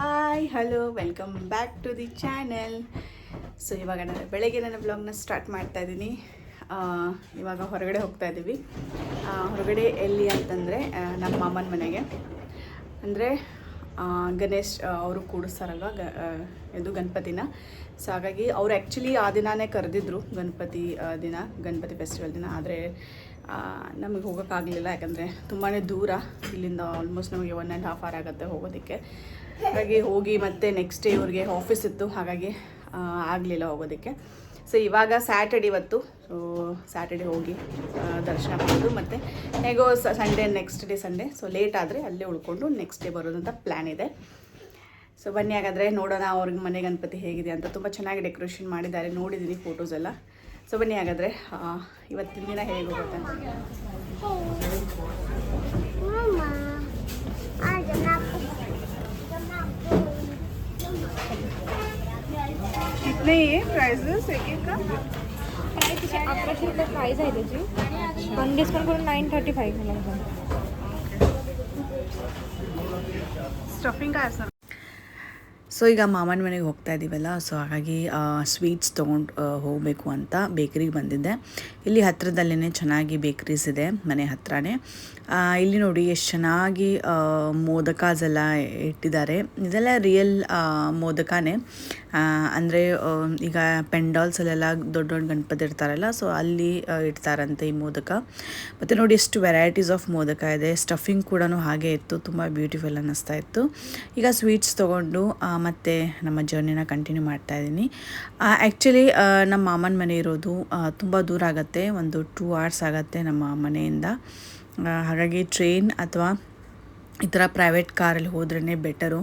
Hi hello welcome back to the channel so ಇವಾಗ ನಾನು ಬೆಳಗ್ಗೆ ನನ್ನ ಬ್ಲಾಗ್ನ ಸ್ಟಾರ್ಟ್ ಮಾಡ್ತಾ ಇದ್ದೀನಿ ಇವಾಗ ಹೊರಗಡೆ ಹೋಗ್ತಾ ಇದ್ದೀವಿ ಹೊರಗಡೆ ಎಲ್ಲಿ ಅಂತಂದರೆ ನಮ್ಮ ಮಾಮನ ಮನೆಗೆ. ಅಂದರೆ ಗಣೇಶ್ ಅವರು ಕೂಡಿಸ್ತಾರಲ್ವ, ಗ ಇದು ಗಣಪತಿನ. ಸೊ ಹಾಗಾಗಿ ಅವ್ರು ಆ್ಯಕ್ಚುಲಿ ಆ ದಿನಾನೇ ಕರೆದಿದ್ರು ಗಣಪತಿ ದಿನ, ಗಣಪತಿ ಫೆಸ್ಟಿವಲ್ ದಿನ. ಆದರೆ ನಮಗೆ ಹೋಗೋಕ್ಕಾಗಲಿಲ್ಲ, ಯಾಕಂದರೆ ತುಂಬಾ ದೂರ. ಇಲ್ಲಿಂದ ಆಲ್ಮೋಸ್ಟ್ ನಮಗೆ ಒನ್ ಆ್ಯಂಡ್ ಹಾಫ್ ಅವರ್ ಆಗುತ್ತೆ ಹೋಗೋದಕ್ಕೆ. ಹಾಗಾಗಿ ಹೋಗಿ ಮತ್ತೆ ನೆಕ್ಸ್ಟ್ ಡೇ ಇವ್ರಿಗೆ ಆಫೀಸ್ ಇತ್ತು, ಹಾಗಾಗಿ ಆಗಲಿಲ್ಲ ಹೋಗೋದಕ್ಕೆ. ಸೊ ಇವಾಗ ಸ್ಯಾಟರ್ಡೆ ಇವತ್ತು. ಸೊ ಸ್ಯಾಟರ್ಡೆ ಹೋಗಿ ದರ್ಶನ ಮಾಡೋದು ಮತ್ತು ಹೇಗೋ Sunday next day Sunday so late ಆದರೆ ಅಲ್ಲೇ ಉಳ್ಕೊಂಡು ನೆಕ್ಸ್ಟ್ ಡೇ ಬರೋದಂತ ಪ್ಲ್ಯಾನ್ ಇದೆ. ಸೊ ಬನ್ನಿ ಹಾಗಾದರೆ ನೋಡೋಣ ಅವ್ರಿಗೆ ಮನೆ ಗಣಪತಿ ಹೇಗಿದೆ ಅಂತ. ತುಂಬ ಚೆನ್ನಾಗಿ ಡೆಕೋರೇಷನ್ ಮಾಡಿದ್ದಾರೆ. ನೋಡಿದ್ದೀನಿ ಫೋಟೋಸ್ ಎಲ್ಲ. ಸೊ ಬನ್ನಿ ಹಾಗಾದರೆ ಆ, ಇವತ್ತಿನ ದಿನ ಹೇಗೆ ಹೋಗುತ್ತೆ ಅಂತ Mama, ada napu. कितने ये प्राइजेस एक एक का अकराशे रुपये प्राईज आहे त्याची पण डिस्काउंट करून नाईन थर्टी फाईव्ह मला ಸ್ಟಫಿಂಗ್ ಸರ್ ಸೊ ಈಗ ಮಾಮನ ಮನೆಗೆ ಹೋಗ್ತಾ ಇದ್ದೀವಲ್ಲ ಸೊ ಹಾಗಾಗಿ ಸ್ವೀಟ್ಸ್ ತೊಗೊಂಡು ಹೋಗಬೇಕು ಅಂತ ಬೇಕ್ರಿಗೆ ಬಂದಿದ್ದೆ. ಇಲ್ಲಿ ಹತ್ತಿರದಲ್ಲೇ ಚೆನ್ನಾಗಿ ಬೇಕ್ರೀಸ್ ಇದೆ, ಮನೆ ಹತ್ರನೇ. ಇಲ್ಲಿ ನೋಡಿ ಎಷ್ಟು ಚೆನ್ನಾಗಿ ಮೋದಕಾಸ್ ಎಲ್ಲ ಇಟ್ಟಿದ್ದಾರೆ. ಇದೆಲ್ಲ ರಿಯಲ್ ಮೋದಕನೇ. ಅಂದರೆ ಈಗ ಪೆಂಡಾಲ್ಸಲ್ಲೆಲ್ಲ ದೊಡ್ಡ ದೊಡ್ಡ ಗಣಪತಿ ಇರ್ತಾರಲ್ಲ ಸೊ ಅಲ್ಲಿ ಇಡ್ತಾರಂತೆ ಈ ಮೋದಕ. ಮತ್ತು ನೋಡಿ ಎಷ್ಟು ವೆರೈಟೀಸ್ ಆಫ್ ಮೋದಕ ಇದೆ. ಸ್ಟಫಿಂಗ್ ಕೂಡ ಹಾಗೆ ಇತ್ತು, ತುಂಬ ಬ್ಯೂಟಿಫುಲ್ ಅನ್ನಿಸ್ತಾ ಇತ್ತು. ಈಗ ಸ್ವೀಟ್ಸ್ ತೊಗೊಂಡು ಮತ್ತು ನಮ್ಮ ಜರ್ನಿನ ಕಂಟಿನ್ಯೂ ಮಾಡ್ತಾ ಇದ್ದೀನಿ ಆ್ಯಕ್ಚುಲಿ ನಮ್ಮ ಮಾಮನ ಮನೆ ಇರೋದು ತುಂಬ ದೂರ ಆಗುತ್ತೆ. ಒಂದು ಟೂ ಅವರ್ಸ್ ಆಗುತ್ತೆ ನಮ್ಮ ಮನೆಯಿಂದ. ಹಾಗಾಗಿ ಟ್ರೈನ್ ಅಥವಾ ಈ ಥರ ಪ್ರೈವೇಟ್ ಕಾರಲ್ಲಿ ಹೋದ್ರೇ ಬೆಟರು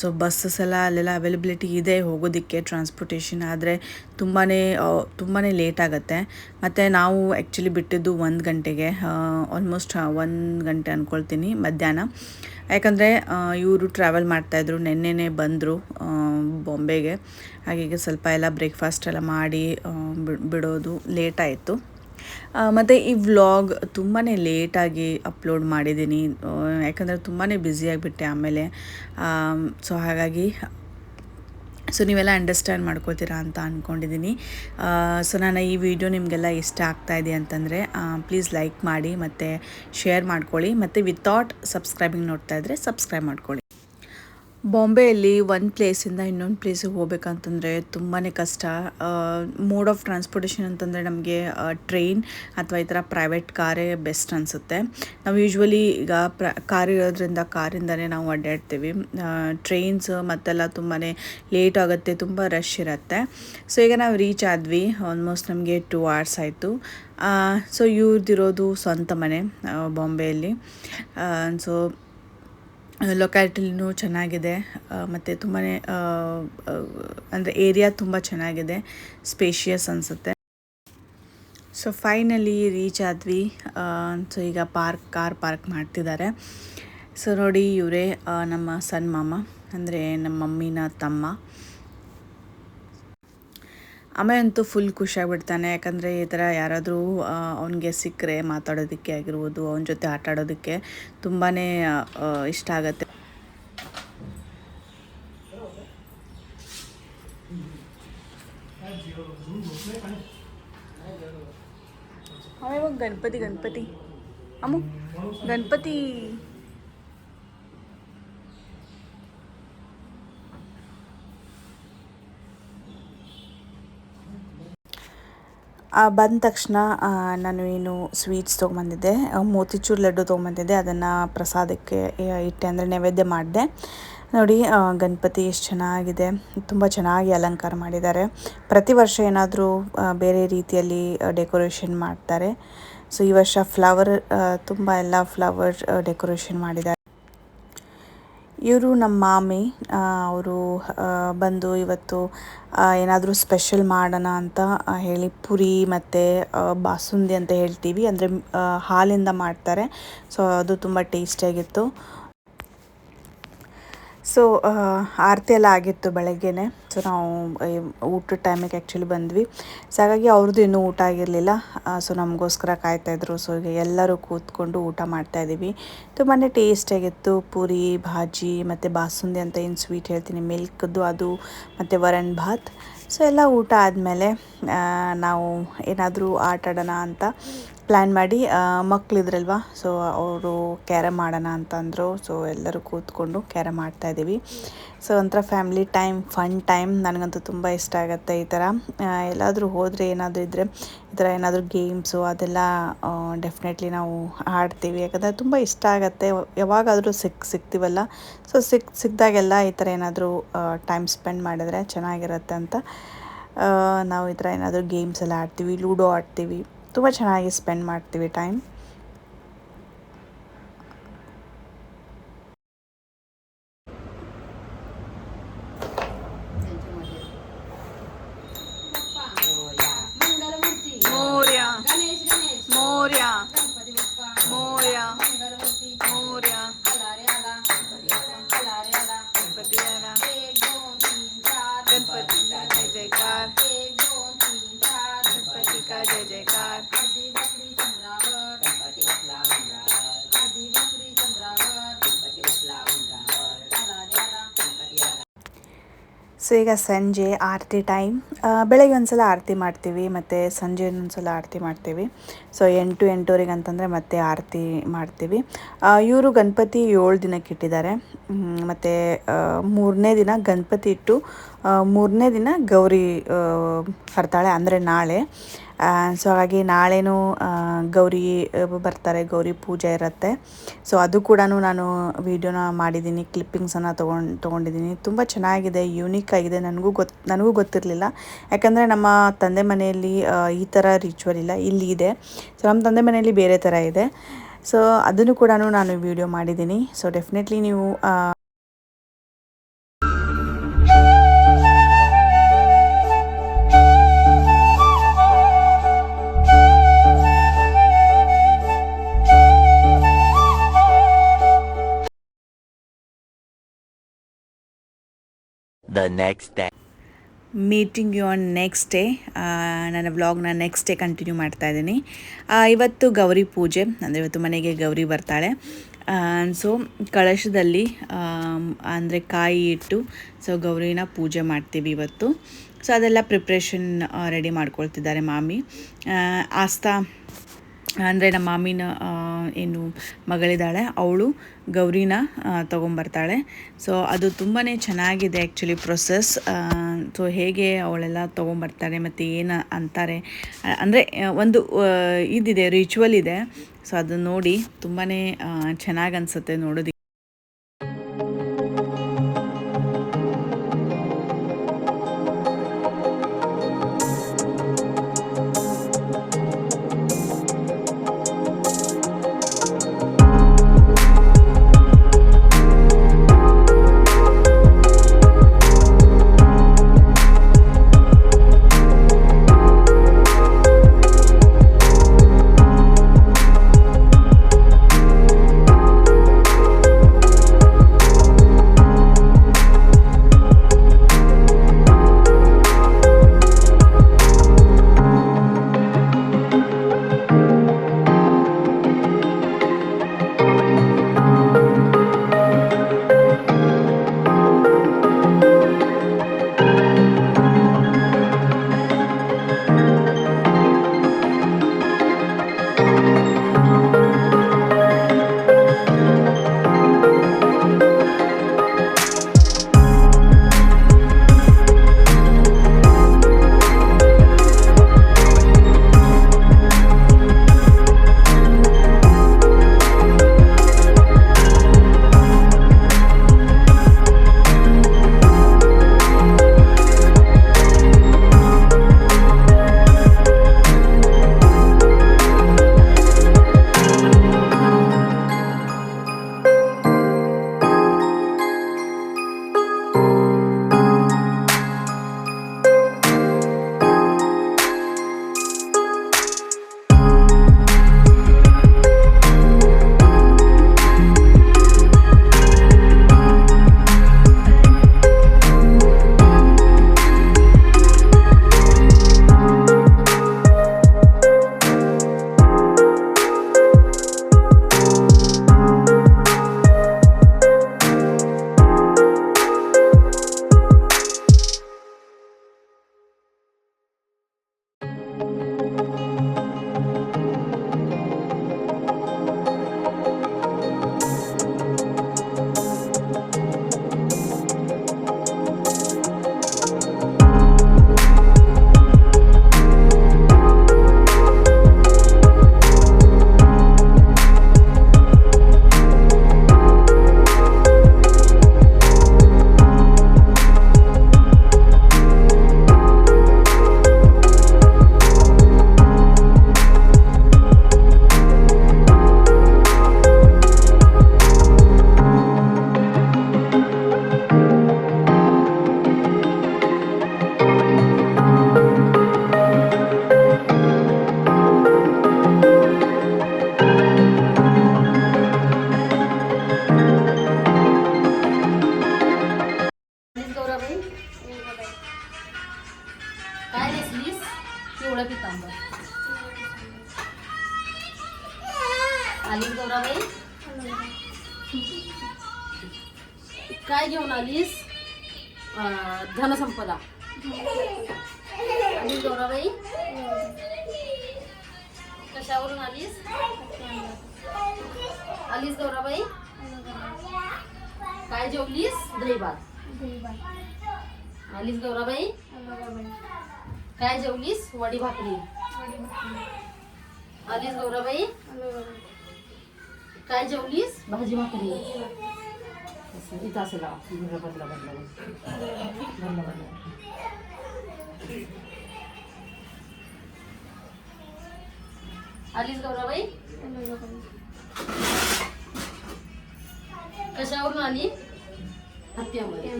ಸೊ ಬಸ್ಸಸ್ ಎಲ್ಲ ಅಲ್ಲೆಲ್ಲ ಅವೈಲಬಿಲಿಟಿ ಇದೆ ಹೋಗೋದಕ್ಕೆ ಟ್ರಾನ್ಸ್ಪೋರ್ಟೇಷನ್ ಆದರೆ ತುಂಬಾ ತುಂಬಾ ಲೇಟ್ ಆಗುತ್ತೆ. ಮತ್ತು ನಾವು ಆ್ಯಕ್ಚುಲಿ ಬಿಟ್ಟಿದ್ದು ಒಂದು ಗಂಟೆಗೆ ಆಲ್ಮೋಸ್ಟ್ ಒಂದು ಗಂಟೆ ಅಂದ್ಕೊಳ್ತೀನಿ ಮಧ್ಯಾಹ್ನ. ಯಾಕಂದರೆ ಇವರು ಟ್ರಾವೆಲ್ ಮಾಡ್ತಾಯಿದ್ರು ನೆನ್ನೆನೇ ಬಂದರು ಬಾಂಬೆಗೆ. ಹಾಗೆ ಸ್ವಲ್ಪ ಎಲ್ಲ ಬ್ರೇಕ್ಫಾಸ್ಟ್ ಎಲ್ಲ ಮಾಡಿ ಬಿಡ್- ಬಿಡೋದು ಲೇಟ್ ಆಯಿತು. ಮತ್ತು ಈ ವ್ಲಾಗ್ ತುಂಬಾ ಲೇಟಾಗಿ ಅಪ್ಲೋಡ್ ಮಾಡಿದ್ದೀನಿ. ಯಾಕಂದರೆ ತುಂಬಾ ಬ್ಯುಸಿಯಾಗಿಬಿಟ್ಟೆ ಆಮೇಲೆ. ಸೊ ಹಾಗಾಗಿ ಸೊ ನೀವೆಲ್ಲ ಅಂಡರ್ಸ್ಟ್ಯಾಂಡ್ ಮಾಡ್ಕೊಳ್ತೀರಾ ಅಂತ ಅಂದ್ಕೊಂಡಿದ್ದೀನಿ ಸೊ ನಾನು ಈ ವಿಡಿಯೋ ನಿಮಗೆಲ್ಲ ಇಷ್ಟ ಆಗ್ತಾ ಇದೆ ಅಂತಂದರೆ ಪ್ಲೀಸ್ ಲೈಕ್ ಮಾಡಿ ಮತ್ತು ಶೇರ್ ಮಾಡ್ಕೊಳ್ಳಿ. ಮತ್ತು ವಿತೌಟ್ ಸಬ್ಸ್ಕ್ರೈಬಿಂಗ್ ನೋಡ್ತಾ ಇದ್ದರೆ ಸಬ್ಸ್ಕ್ರೈಬ್ ಮಾಡ್ಕೊಳ್ಳಿ. ಬಾಂಬೆಯಲ್ಲಿ ಒಂದು ಪ್ಲೇಸಿಂದ ಇನ್ನೊಂದು ಪ್ಲೇಸಿಗೆ ಹೋಗ್ಬೇಕಂತಂದರೆ ತುಂಬಾ ಕಷ್ಟ. ಮೋಡ್ ಆಫ್ ಟ್ರಾನ್ಸ್ಪೋರ್ಟೇಷನ್ ಅಂತಂದರೆ ನಮಗೆ ಟ್ರೈನ್ ಅಥವಾ ಈ ಥರ ಪ್ರೈವೇಟ್ ಕಾರೇ ಬೆಸ್ಟ್ ಅನಿಸುತ್ತೆ. ನಾವು ಯೂಶ್ವಲಿ ಈಗ ಪ್ರ ಕಾರ್ ಇರೋದ್ರಿಂದ ಕಾರಿಂದನೇ ನಾವು ಅಡ್ಡಾಡ್ತೀವಿ. ಟ್ರೈನ್ಸ್ ಮತ್ತೆಲ್ಲ ತುಂಬಾ ಲೇಟ್ ಆಗುತ್ತೆ, ತುಂಬ ರಶ್ ಇರುತ್ತೆ. ಸೊ ಈಗ ನಾವು ರೀಚ್ ಆದ್ವಿ ಆಲ್ಮೋಸ್ಟ್ ನಮಗೆ ಟೂ ಅವರ್ಸ್ ಆಯಿತು. ಸೊ ಇವ್ರದ್ದಿರೋದು ಸ್ವಂತ ಮನೆ ಬಾಂಬೆಯಲ್ಲಿ. ಸೊ ಲೊಕ್ಯಾಲಿಟಿನೂ ಚೆನ್ನಾಗಿದೆ. ಮತ್ತು ತುಂಬಾ ಅಂದರೆ ಏರಿಯಾ ತುಂಬ ಚೆನ್ನಾಗಿದೆ. ಸ್ಪೇಷಿಯಸ್ ಅನಿಸುತ್ತೆ. ಸೊ ಫೈನಲಿ ರೀಚ್ ಆದ್ವಿ. ಸೊ ಈಗ ಪಾರ್ಕ್, ಕಾರ್ ಪಾರ್ಕ್ ಮಾಡ್ತಿದ್ದಾರೆ. ಸೊ ನೋಡಿ ಇವರೇ ನಮ್ಮ ಸಣ್ಣ ಮಾಮ ಅಂದರೆ ನಮ್ಮ ಮಮ್ಮಿನ ತಮ್ಮ. ಆಮೇಲೆ ಅಂತೂ ಫುಲ್ ಖುಷಿಯಾಗ್ಬಿಡ್ತಾನೆ ಯಾಕಂದರೆ ಈ ಥರ ಯಾರಾದರೂ ಅವನಿಗೆ ಸಿಕ್ಕರೆ ಮಾತಾಡೋದಕ್ಕೆ ಆಗಿರ್ಬೋದು, ಅವನ ಜೊತೆ ಆಟ ಆಡೋದಕ್ಕೆ ತುಂಬಾ ಇಷ್ಟ ಆಗುತ್ತೆ. ಗಣಪತಿ ಗಣಪತಿ. ಅಮ್ಮ, ಗಣಪತಿ ಬಂದ ತಕ್ಷಣ ನಾನು ಏನು ಸ್ವೀಟ್ಸ್ ತೊಗೊಂಬಂದಿದ್ದೆ ಮೋತಿಚೂರ್ ಲಡ್ಡು ತೊಗೊಂಬಂದಿದ್ದೆ, ಅದನ್ನು ಪ್ರಸಾದಕ್ಕೆ ಇಟ್ಟೆ ಅಂದರೆ ನೈವೇದ್ಯ ಮಾಡಿದೆ. ನೋಡಿ ಗಣಪತಿ ಎಷ್ಟು ಚೆನ್ನಾಗಿದೆ, ತುಂಬ ಚೆನ್ನಾಗಿ ಅಲಂಕಾರ ಮಾಡಿದ್ದಾರೆ. ಪ್ರತಿ ವರ್ಷ ಏನಾದರೂ ಬೇರೆ ರೀತಿಯಲ್ಲಿ ಡೆಕೋರೇಷನ್ ಮಾಡ್ತಾರೆ. ಸೊ ಈ ವರ್ಷ ಫ್ಲವರ್ ತುಂಬ ಎಲ್ಲ ಫ್ಲವರ್ ಡೆಕೋರೇಷನ್ ಮಾಡಿದ್ದಾರೆ. ಇವರು ನಮ್ಮ ಮಾಮಿ ಅವರು ಬಂದು ಇವತ್ತು ಏನಾದರೂ ಸ್ಪೆಷಲ್ ಮಾಡೋಣ ಅಂತ ಹೇಳಿ ಪುರಿ ಮತ್ತು ಬಾಸುಂದಿ ಅಂತ ಹೇಳ್ತೀವಿ. ಅಂದರೆ ಹಾಲಿಂದ ಮಾಡ್ತಾರೆ. ಸೊ ಅದು ತುಂಬ ಟೇಸ್ಟಿಯಾಗಿತ್ತು ಸೊ ಆರತಿ ಎಲ್ಲ ಆಗಿತ್ತು ಬೆಳಗ್ಗೆನೆ. ಸೊ ನಾವು ಊಟದ ಟೈಮಿಗೆ ಆ್ಯಕ್ಚುಲಿ ಬಂದ್ವಿ. ಸೊ ಹಾಗಾಗಿ ಅವ್ರದ್ದು ಇನ್ನೂ ಊಟ ಆಗಿರಲಿಲ್ಲ. ಸೊ ನಮಗೋಸ್ಕರ ಕಾಯ್ತಾಯಿದ್ರು ಸೊ ಈಗ ಎಲ್ಲರೂ ಕೂತ್ಕೊಂಡು ಊಟ ಮಾಡ್ತಾಯಿದ್ದೀವಿ ತುಂಬಾ ಟೇಸ್ಟಿಯಾಗಿತ್ತು ಪೂರಿ, ಭಾಜಿ, ಮತ್ತು ಬಾಸುಂದಿ ಅಂತ ಏನು ಸ್ವೀಟ್ ಹೇಳ್ತೀನಿ. ಮಿಲ್ಕ್ದು ಅದು, ಮತ್ತು ವರಣ್ ಭಾತ್. ಸೊ ಎಲ್ಲ ಊಟ ಆದಮೇಲೆ ನಾವು ಏನಾದರೂ ಆಟಾಡೋಣ ಅಂತ ಪ್ಲ್ಯಾನ್ ಮಾಡಿ ಮಕ್ಕಳಿದ್ರಲ್ವ ಸೊ ಅವರು ಕ್ಯಾರಮ್ ಆಡೋಣ ಅಂತಂದರು. ಸೊ ಎಲ್ಲರೂ ಕೂತ್ಕೊಂಡು ಕ್ಯಾರಮ್ ಮಾಡ್ತಾ ಇದ್ದೀವಿ. ಸೊ ಒಂಥರ ಫ್ಯಾಮಿಲಿ ಟೈಮ್ ಫನ್ ಟೈಮ್ ನನಗಂತೂ ತುಂಬ ಇಷ್ಟ ಆಗುತ್ತೆ ಈ ಥರ. ಎಲ್ಲಾದರೂ ಹೋದರೆ ಏನಾದರೂ ಇದ್ದರೆ ಈ ಥರ ಏನಾದರೂ ಗೇಮ್ಸು ಅದೆಲ್ಲ ಡೆಫಿನೆಟ್ಲಿ ನಾವು ಆಡ್ತೀವಿ. ಯಾಕಂದರೆ ತುಂಬ ಇಷ್ಟ ಆಗುತ್ತೆ. ಯಾವಾಗಾದರೂ ಸಿಕ್ ಸಿಗ್ತೀವಲ್ಲ ಸೊ ಸಿಕ್ ಸಿಕ್ಕಿದಾಗೆಲ್ಲ ಈ ಥರ ಏನಾದರೂ ಟೈಮ್ ಸ್ಪೆಂಡ್ ಮಾಡಿದರೆ ಚೆನ್ನಾಗಿರುತ್ತೆ ಅಂತ. ನಾವು ಈ ಥರ ಏನಾದರೂ ಗೇಮ್ಸ್ ಎಲ್ಲ ಆಡ್ತೀವಿ, ಲೂಡೋ ಆಡ್ತೀವಿ. ತುಂಬ ಚೆನ್ನಾಗಿ ಸ್ಪೆಂಡ್ ಮಾಡ್ತೀವಿ ಟೈಮ್ ಸೊ ಈಗ ಸಂಜೆ ಆರತಿ ಟೈಮ್ ಬೆಳಗ್ಗೆ ಒಂದು ಸಲ ಆರತಿ ಮಾಡ್ತೀವಿ, ಮತ್ತು ಸಂಜೆ ಒಂದ್ಸಲ ಆರತಿ ಮಾಡ್ತೀವಿ. ಸೊ ಎಂಟು ಎಂಟೂವರೆಗೆ ಅಂತಂದರೆ ಮತ್ತೆ ಆರತಿ ಮಾಡ್ತೀವಿ. ಇವರು ಗಣಪತಿ ಏಳು ದಿನಕ್ಕೆ ಇಟ್ಟಿದ್ದಾರೆ. ಮತ್ತು ಮೂರನೇ ದಿನ ಗಣಪತಿ ಇಟ್ಟು ಮೂರನೇ ದಿನ ಗೌರಿ ಬರ್ತಾಳೆ ಅಂದರೆ ನಾಳೆ. ಸೊ ಹಾಗಾಗಿ ನಾಳೆನೂ ಗೌರಿ ಬರ್ತಾರೆ, ಗೌರಿ ಪೂಜೆ ಇರುತ್ತೆ. ಸೊ ಅದು ಕೂಡ ನಾನು ವೀಡಿಯೋನ ಮಾಡಿದ್ದೀನಿ ಕ್ಲಿಪ್ಪಿಂಗ್ಸನ್ನು ತೊಗೊಂಡು, ತೊಗೊಂಡಿದ್ದೀನಿ. ತುಂಬ ಚೆನ್ನಾಗಿದೆ ಯೂನಿಕ್ ಆಗಿದೆ. ನನಗೂ ಗೊತ್ತು ನನಗೂ ಗೊತ್ತಿರಲಿಲ್ಲ. ಯಾಕಂದರೆ ನಮ್ಮ ತಂದೆ ಮನೆಯಲ್ಲಿ ಈ ಥರ ರಿಚುವಲ್ ಇಲ್ಲ, ಇಲ್ಲಿ ಇದೆ. ಸೊ ನಮ್ಮ ತಂದೆ ಮನೆಯಲ್ಲಿ ಬೇರೆ ಥರ ಇದೆ. ಸೊ ಅದನ್ನು ಕೂಡ ನಾನು ವಿಡಿಯೋ ಮಾಡಿದ್ದೀನಿ. ಸೊ ಡೆಫಿನೆಟ್ಲಿ ನೀವು the next day. Meeting you on next day ನನ್ನ ವ್ಲಾಗ್ನ ನೆಕ್ಸ್ಟ್ ಡೇ ಕಂಟಿನ್ಯೂ ಮಾಡ್ತಾ ಇದ್ದೀನಿ. ಇವತ್ತು ಗೌರಿ ಪೂಜೆ, ಅಂದರೆ ಇವತ್ತು ಮನೆಗೆ ಗೌರಿ ಬರ್ತಾಳೆ. ಸೊ ಕಳಶದಲ್ಲಿ ಅಂದರೆ ಕಾಯಿ ಇಟ್ಟು ಸೊ ಗೌರಿನ ಪೂಜೆ ಮಾಡ್ತೀವಿ ಇವತ್ತು. ಸೊ ಅದೆಲ್ಲ ಪ್ರಿಪ್ರೇಷನ್ ರೆಡಿ ಮಾಡ್ಕೊಳ್ತಿದ್ದಾರೆ ಮಾಮಿ. ಆಸ್ತಾ ಅಂದರೆ ನಮ್ಮ ಮಾಮಿನ ಏನು ಮಗಳಿದ್ದಾಳೆ, ಅವಳು ಗೌರಿನ ತೊಗೊಂಬರ್ತಾಳೆ. ಸೊ ಅದು ತುಂಬಾ ಚೆನ್ನಾಗಿದೆ ಆ್ಯಕ್ಚುಲಿ ಪ್ರೊಸೆಸ್ ಸೊ ಹೇಗೆ ಅವಳೆಲ್ಲ ತೊಗೊಂಬರ್ತಾರೆ ಮತ್ತು ಏನು ಅಂತಾರೆ. ಅಂದರೆ ಒಂದು ಇದಿದೆ ರಿಚುವಲ್ ಇದೆ. ಸೊ ಅದನ್ನು ನೋಡಿ ತುಂಬಾ ಚೆನ್ನಾಗಿ ಅನಿಸುತ್ತೆ ನೋಡೋದಕ್ಕೆ. काय नेसलीस पिवळं पितांबर. आलीस गौराबाई? काय घेऊन आलीस? धनसंपदा. आलीस गौराबाई? कशावरून आलीस? आलीस गौराबाई? काय जेवलीस? दहीबार आलीस गौराबाई? काय जेवलीस? वडी भाकरी. आलीस गौराबाई? काय जेवलीस? भाजी भाकरी. इथं असं लावा. बदला बदला बदला. बदला आलीस गौराबाई? कशावरून आली? हत्यामध्ये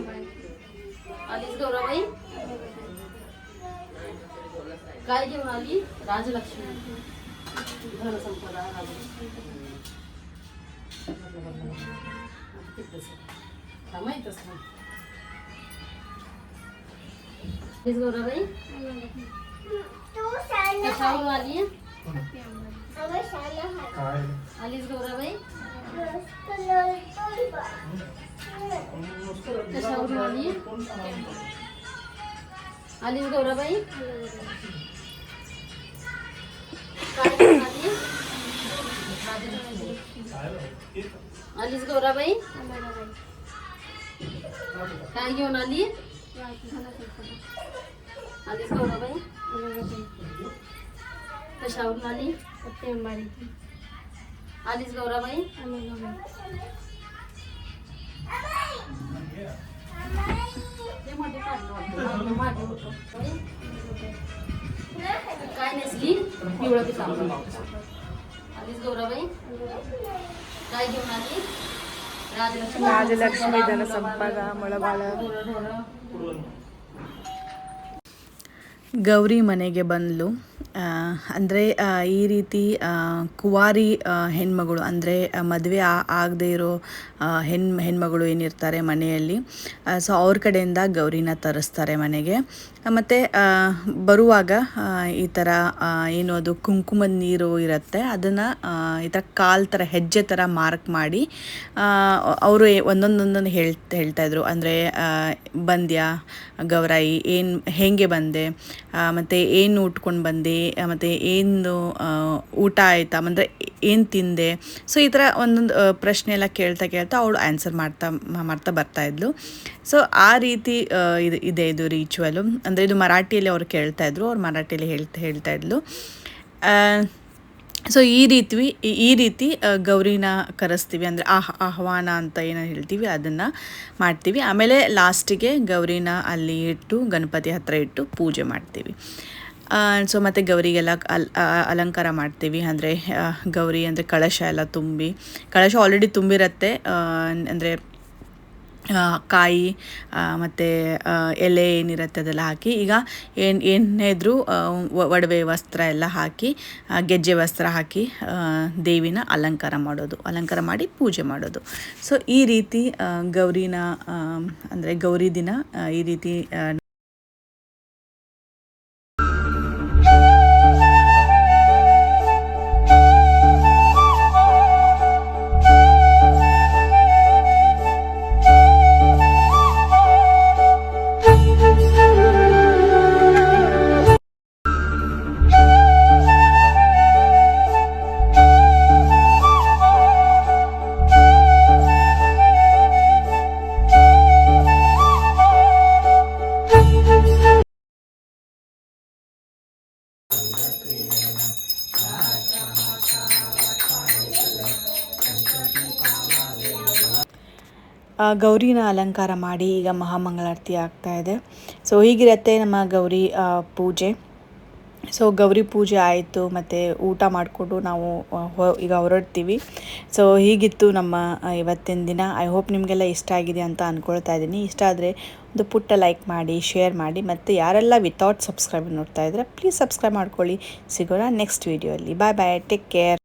आलीस गौराबाई. कार्यवाली राजलक्ष्मी। धन संपदा माहीतच नाही गौराबाई कशावरून आली आलीच गौराबाई कशावरून आली आलीच गौराबाई आलीस गौराबाई? काय घेऊन आली? आलीस गौराबाई? कशावरून आली? आलीस गौराबाई? काय नेसली? पिवळं पिसा आलीस गौराबाई? ರಾಜಲಕ್ಷ್ಮಿ ಧನ ಸಂಪದ ಗೌರಿ ಮನೆಗೆ ಬಂದ್ಲು. ಅಂದರೆ ಈ ರೀತಿ ಕುವಾರಿ ಹೆಣ್ಮಗಳು ಅಂದರೆ ಮದುವೆ ಆಗದೆ ಇರೋ ಹೆಣ್ಣು ಹೆಣ್ಮಗಳು ಏನಿರ್ತಾರೆ ಮನೆಯಲ್ಲಿ. ಸೊ ಅವ್ರ ಕಡೆಯಿಂದ ಗೌರಿನ ತರಿಸ್ತಾರೆ ಮನೆಗೆ. ಮತ್ತು ಬರುವಾಗ ಈ ಥರ ಏನು ಅದು ಕುಂಕುಮದ ನೀರು ಇರುತ್ತೆ, ಅದನ್ನು ಈ ಥರ ಕಾಲು ಥರ ಹೆಜ್ಜೆ ಥರ ಮಾರ್ಕ್ ಮಾಡಿ ಅವರು ಒಂದೊಂದೊಂದೊಂದು ಹೇಳ್ತಾ ಹೇಳ್ತಾಯಿದ್ರು ಅಂದರೆ ಬಂದ್ಯಾ, ಗೌರಾಯಿ, ಏನು, ಹೇಗೆ ಬಂದೆ ಮತ್ತು ಏನು ಉಟ್ಕೊಂಡು ಬಂದೆ ಮತ್ತು ಏನು ಊಟ ಆಯಿತಾ, ಅಂದರೆ ಏನು ತಿಂದೆ. ಸೊ ಈ ಥರ ಒಂದೊಂದು ಪ್ರಶ್ನೆ ಎಲ್ಲ ಕೇಳ್ತಾ ಕೇಳ್ತಾ ಅವಳು ಆನ್ಸರ್ ಮಾಡ್ತಾ ಮಾಡ್ತಾ ಬರ್ತಾಯಿದ್ಲು ಸೊ ಆ ರೀತಿ ಇದು ಇದೆ ಇದು ರೀಚುವಲು ಅಂದರೆ ಇದು ಮರಾಠಿಯಲ್ಲಿ ಅವ್ರು ಕೇಳ್ತಾ ಇದ್ರು, ಅವ್ರು ಮರಾಠಿಯಲ್ಲಿ ಹೇಳ್ತಾ ಹೇಳ್ತಾ ಇದ್ಲು. ಸೊ ಈ ರೀತಿ ಈ- ರೀತಿ ಗೌರಿನ ಕರೆಸ್ತೀವಿ. ಅಂದರೆ ಆಹ್, ಆಹ್ವಾನ ಅಂತ ಏನೋ ಹೇಳ್ತೀವಿ, ಅದನ್ನು ಮಾಡ್ತೀವಿ. ಆಮೇಲೆ ಲಾಸ್ಟಿಗೆ ಗೌರಿನ ಅಲ್ಲಿ ಇಟ್ಟು, ಗಣಪತಿ ಹತ್ರ ಇಟ್ಟು ಪೂಜೆ ಮಾಡ್ತೀವಿ. ಸೊ ಮತ್ತು ಗೌರಿಗೆಲ್ಲ ಅಲ್ ಅಲಂಕಾರ ಮಾಡ್ತೀವಿ. ಅಂದರೆ ಗೌರಿ ಅಂದರೆ ಕಳಶ ಎಲ್ಲ ತುಂಬಿ, ಕಳಶ ಆಲ್ರೆಡಿ ತುಂಬಿರತ್ತೆ. ಅಂದರೆ ಕಾಯಿ ಮತ್ತು ಎಲೆ ಏನಿರುತ್ತೆ ಅದೆಲ್ಲ ಹಾಕಿ, ಈಗ ಏನು, ಏನೇ ಇದ್ರೂ ಒಡವೆ ವಸ್ತ್ರ ಎಲ್ಲ ಹಾಕಿ ಗೆಜ್ಜೆ ವಸ್ತ್ರ ಹಾಕಿ ದೇವಿನ ಅಲಂಕಾರ ಮಾಡೋದು, ಅಲಂಕಾರ ಮಾಡಿ ಪೂಜೆ ಮಾಡೋದು. ಸೊ ಈ ರೀತಿ ಗೌರಿನ ಅಂದರೆ ಗೌರಿ ದಿನ ಈ ರೀತಿ ಗೌರಿನ ಅಲಂಕಾರ ಮಾಡಿ ಈಗ ಮಹಾಮಂಗಳಾರತಿ ಆಗ್ತಾ ಇದೆ. ಸೊ ಹೀಗಿರತ್ತೆ ನಮ್ಮ ಗೌರಿ ಪೂಜೆ. ಸೊ ಗೌರಿ ಪೂಜೆ ಆಯಿತು, ಮತ್ತು ಊಟ ಮಾಡಿಕೊಂಡು ನಾವು ಈಗ ಹೊರಡ್ತೀವಿ. ಸೊ ಹೀಗಿತ್ತು ನಮ್ಮ ಇವತ್ತಿನ ದಿನ. ಐ ಹೋಪ್ ನಿಮಗೆಲ್ಲ ಇಷ್ಟ ಆಗಿದೆ ಅಂತ ಅಂದ್ಕೊಳ್ತಾ ಇದ್ದೀನಿ. ಇಷ್ಟ ಆದರೆ ಒಂದು ಪುಟ್ಟ ಲೈಕ್ ಮಾಡಿ ಶೇರ್ ಮಾಡಿ, ಮತ್ತು ಯಾರೆಲ್ಲ ವಿತೌಟ್ ಸಬ್ಸ್ಕ್ರೈಬ್ ನೋಡ್ತಾ ಇದ್ದರೆ ಪ್ಲೀಸ್ ಸಬ್ಸ್ಕ್ರೈಬ್ ಮಾಡ್ಕೊಳ್ಳಿ. ಸಿಗೋಣ ನೆಕ್ಸ್ಟ್ ವೀಡಿಯೋಲ್ಲಿ ಬಾಯ್ ಬಾಯ್ ಟೇಕ್ ಕೇರ್